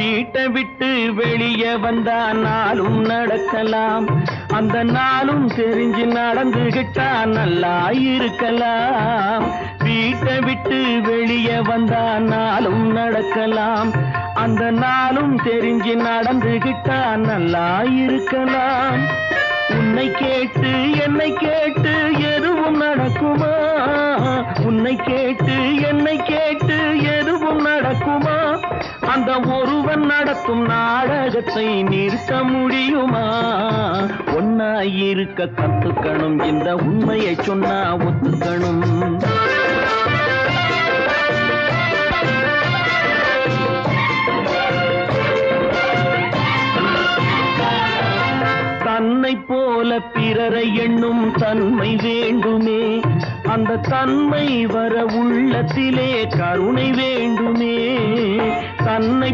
வீட்டை விட்டு வெளியே வந்தா நாளும் நடக்கலாம். அந்த நாளும் தெரிஞ்சு நடந்துகிட்டா நல்லா இருக்கலாம். வீட்டை விட்டு வெளியே வந்தா நாளும் நடக்கலாம். அந்த நாளும் தெரிஞ்சு நடந்துகிட்டா நல்லா இருக்கலாம். உன்னை கேட்டு என்னை கேட்டு எதுவும் நடக்குமா? உன்னை கேட்டு என்னை கேட்டு அந்த ஒருவன் நடத்தும் நாடகத்தை நிறுத்த முடியுமா? ஒன்னா இருக்க கத்துக்கணும் இந்த உண்மையை சொன்னா ஒத்துக்கணும். தன்னை போல பிறரை எண்ணும் தன்மை வேண்டுமே. அந்த தன்மை வர உள்ளத்திலே கருணை வேண்டுமே.